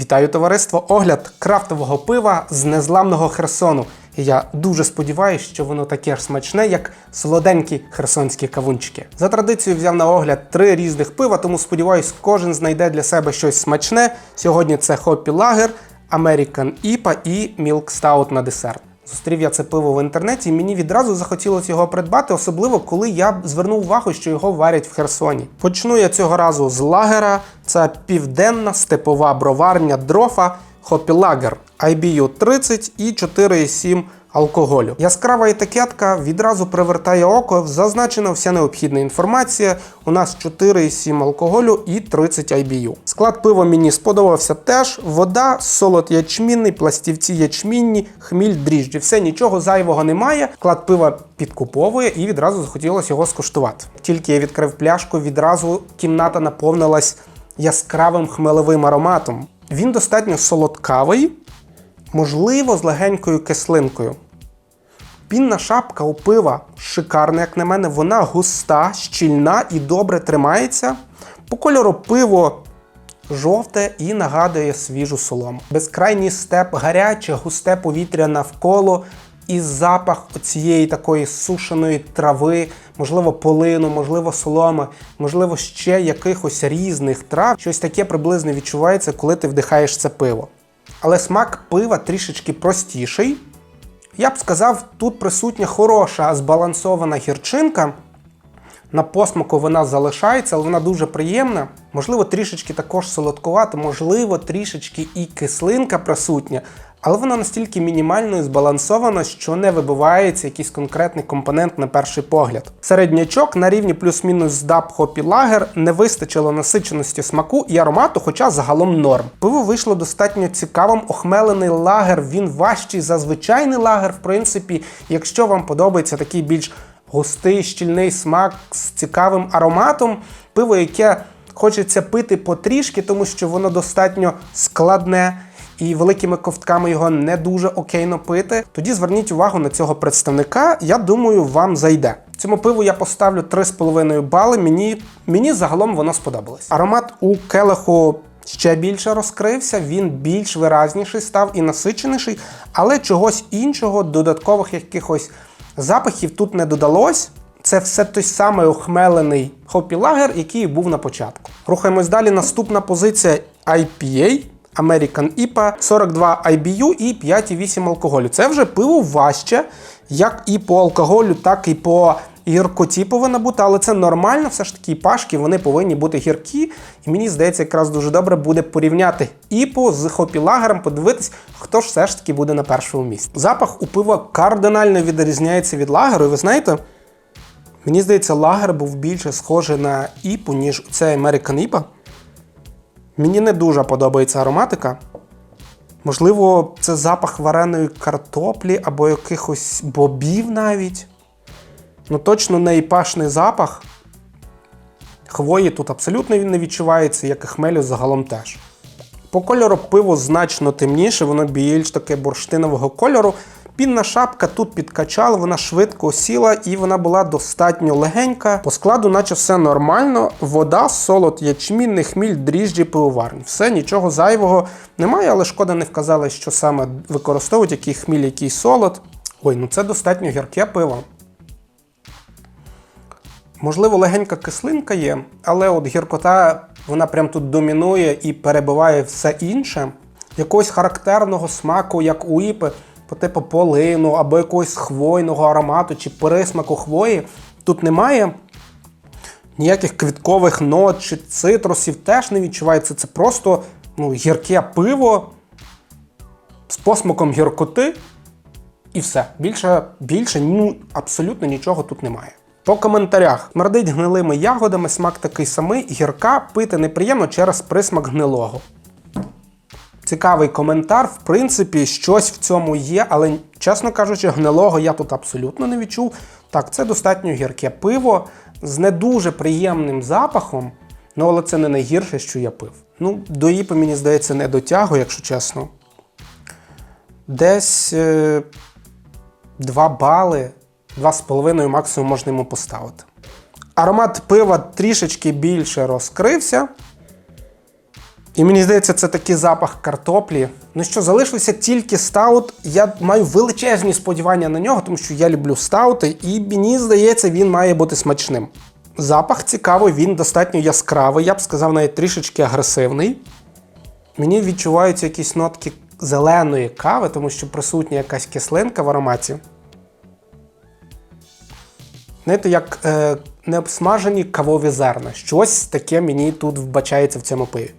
Вітаю товариство! Огляд крафтового пива з незламного Херсону. Я дуже сподіваюся, що воно таке ж смачне, як солоденькі херсонські кавунчики. За традицією взяв на огляд три різних пива, тому сподіваюсь, кожен знайде для себе щось смачне. Сьогодні це Хоппі Лагер, American IPA і Milk Stout на десерт. Зустрів я це пиво в інтернеті, і мені відразу захотілося його придбати, особливо коли я звернув увагу, що його варять в Херсоні. Почну я цього разу з лагера. Це південна степова броварня дрофа Хопілагер IBU 30 і 4,7 алкоголю. Яскрава етикетка відразу привертає око, зазначена вся необхідна інформація. У нас 4,7 алкоголю і 30 IBU. Склад пива мені сподобався теж. Вода, солод ячмінний, пластівці ячмінні, хміль, дріжджі. Все нічого зайвого немає. Склад пива підкуповує і відразу захотілося його скуштувати. Тільки я відкрив пляшку, відразу кімната наповнилась яскравим хмелевим ароматом. Він достатньо солодкавий, можливо, з легенькою кислинкою. Пінна шапка у пива шикарна, як на мене, вона густа, щільна і добре тримається. По кольору пиво жовте і нагадує свіжу солому. Безкрайній степ, гаряче, густе повітря навколо. І запах цієї такої сушеної трави, можливо, полину, можливо, соломи, можливо, ще якихось різних трав. Щось таке приблизно відчувається, коли ти вдихаєш це пиво. Але смак пива трішечки простіший. Я б сказав, тут присутня хороша збалансована гірчинка. На посмаку вона залишається, але вона дуже приємна. Можливо, трішечки також солодкувата, можливо, трішечки і кислинка присутня, але вона настільки мінімально і збалансована, що не вибивається якийсь конкретний компонент на перший погляд. Середнячок на рівні плюс-мінус з DAP Hoppy Lager не вистачило насиченості смаку і аромату, хоча загалом норм. Пиво вийшло достатньо цікавим. Охмелений лагер, він важчий за звичайний лагер. В принципі, якщо вам подобається такий більш густий, щільний смак з цікавим ароматом, пиво, яке хочеться пити потрішки, тому що воно достатньо складне. І великими ковтками його не дуже окейно пити. Тоді зверніть увагу на цього представника. Я думаю, вам зайде. Цьому пиву я поставлю 3,5 бали. Мені, мені загалом воно сподобалось. Аромат у келиху ще більше розкрився, він більш виразніший став і насиченіший, але чогось іншого, додаткових якихось запахів тут не додалось. Це все той самий охмелений хопі лагер, який був на початку. Рухаємось далі. Наступна позиція IPA. American IPA, 42 IBU і 5,8 алкоголю. Це вже пиво важче, як і по алкоголю, так і по гіркоті повинна бути, але це нормально, все ж таки пашки вони повинні бути гіркі. І мені здається, якраз дуже добре буде порівняти іпу з хопілагером, подивитись, хто ж все ж таки буде на першому місці. Запах у пива кардинально відрізняється від лагеру, і ви знаєте. Мені здається, лагер був більше схожий на іпу, ніж цей American IPA. Мені не дуже подобається ароматика. Можливо, це запах вареної картоплі або якихось бобів навіть. Ну, точно не запах. Хвої тут абсолютно не відчувається, як і хмелю загалом теж. По кольору пиво значно темніше, воно більш таке бурштинового кольору. Пінна шапка тут підкачала, вона швидко сіла і вона була достатньо легенька. По складу, наче все нормально. Вода, солод, ячмінний, хміль, дріжджі, пивоварні. Все, нічого зайвого немає, але шкода не вказали, що саме використовують, який хміль, який солод. Ой, ну це достатньо гірке пиво. Можливо, легенька кислинка є, але от гіркота вона прям тут домінує і перебиває все інше. Якогось характерного смаку, як у іпи, типу полину або якогось хвойного аромату чи пересмаку хвої, тут немає. Ніяких квіткових нот чи цитрусів теж не відчувається. Це просто ну, гірке пиво з посмаком гіркоти. І все. Більше, більше ну, абсолютно нічого тут немає. По коментарях смердить гнилими ягодами, смак такий самий, гірка пити неприємно через присмак гнилого. Цікавий коментар, в принципі, щось в цьому є, але, чесно кажучи, гнилого я тут абсолютно не відчув. Так, це достатньо гірке пиво з не дуже приємним запахом, ну але це не найгірше, що я пив. Ну, до іпи, мені здається, не дотягу, якщо чесно. Десь е, 2 бали, 2,5 максимум можна йому поставити. Аромат пива трішечки більше розкрився. І мені здається, це такий запах картоплі. Ну що, залишився тільки стаут. Я маю величезні сподівання на нього, тому що я люблю стаути, і мені здається, він має бути смачним. Запах цікавий, він достатньо яскравий, я б сказав, навіть трішечки агресивний. Мені відчуваються якісь нотки зеленої кави, тому що присутня якась кислинка в ароматі. Знаєте, як е, необсмажені кавові зерна. Щось таке мені тут вбачається в цьому пиві.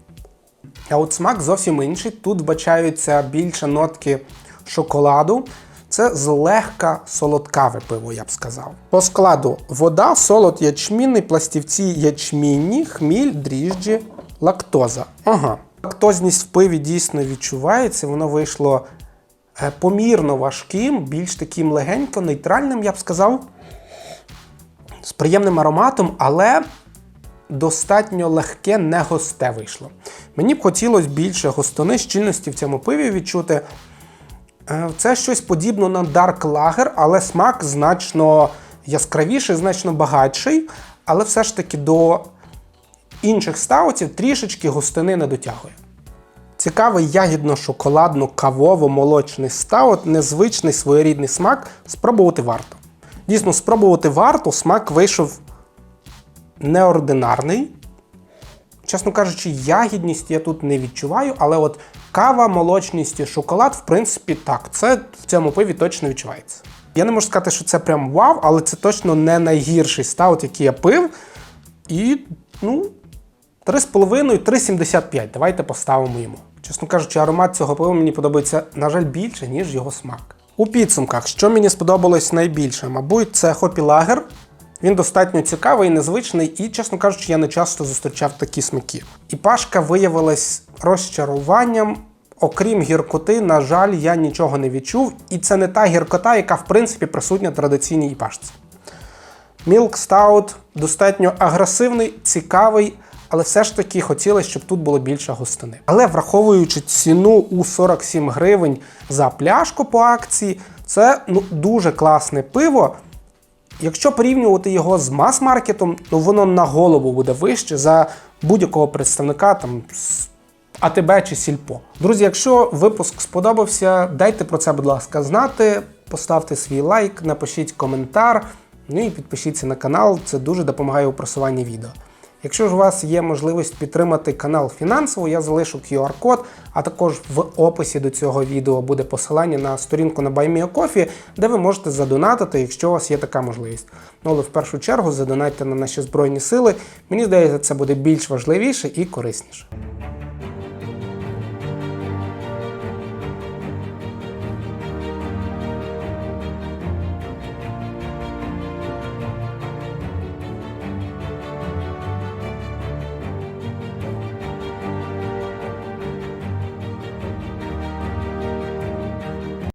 А от смак зовсім інший. Тут вбачаються більше нотки шоколаду. Це злегка солодкаве пиво, я б сказав. По складу вода, солод ячмінний, пластівці ячмінні, хміль, дріжджі, лактоза. Ага. Лактозність в пиві дійсно відчувається, воно вийшло е, помірно важким, більш таким легенько, нейтральним, я б сказав, з приємним ароматом, але достатньо легке, не густе вийшло. Мені б хотілося більше густони, щільності в цьому пиві відчути. Е, Це щось подібне на Dark Lager, але смак значно яскравіший, значно багатший, але все ж таки до інших стаутів трішечки густини не дотягує. Цікавий ягідно-шоколадно-кавово-молочний стаут, незвичний своєрідний смак. Спробувати варто. Дійсно, спробувати варто, смак вийшов неординарний. Чесно кажучи, ягідність я тут не відчуваю, але от кава, молочність і шоколад, в принципі, так, це в цьому пиві точно відчувається. Я не можу сказати, що це прям вау, але це точно не найгірший стаут, який я пив. І, ну, 3,5-3,75. Давайте поставимо йому. Чесно кажучи, аромат цього пива мені подобається, на жаль, більше, ніж його смак. У підсумках, що мені сподобалось найбільше, мабуть, це Хопі Лагер. Він достатньо цікавий, незвичний і, чесно кажучи, я не часто зустрічав такі смаки. І пашка виявилась розчаруванням. Окрім гіркоти, на жаль, я нічого не відчув, і це не та гіркота, яка в принципі присутня традиційній іпашці. Milk Stout достатньо агресивний, цікавий, але все ж таки хотілося, щоб тут було більше густини. Але враховуючи ціну у 47 гривень за пляшку по акції, це ну, дуже класне пиво. Якщо порівнювати його з мас-маркетом, то воно на голову буде вище за будь-якого представника там АТБ чи Сільпо. Друзі, якщо випуск сподобався, дайте про це, будь ласка, знати, поставте свій лайк, напишіть коментар, ну і підпишіться на канал, це дуже допомагає у просуванні відео. Якщо ж у вас є можливість підтримати канал фінансово, я залишу QR-код, а також в описі до цього відео буде посилання на сторінку на BuyMeACoffee, де ви можете задонатити, якщо у вас є така можливість. Ну але в першу чергу задонатьте на наші збройні сили. Мені здається, це буде більш важливіше і корисніше.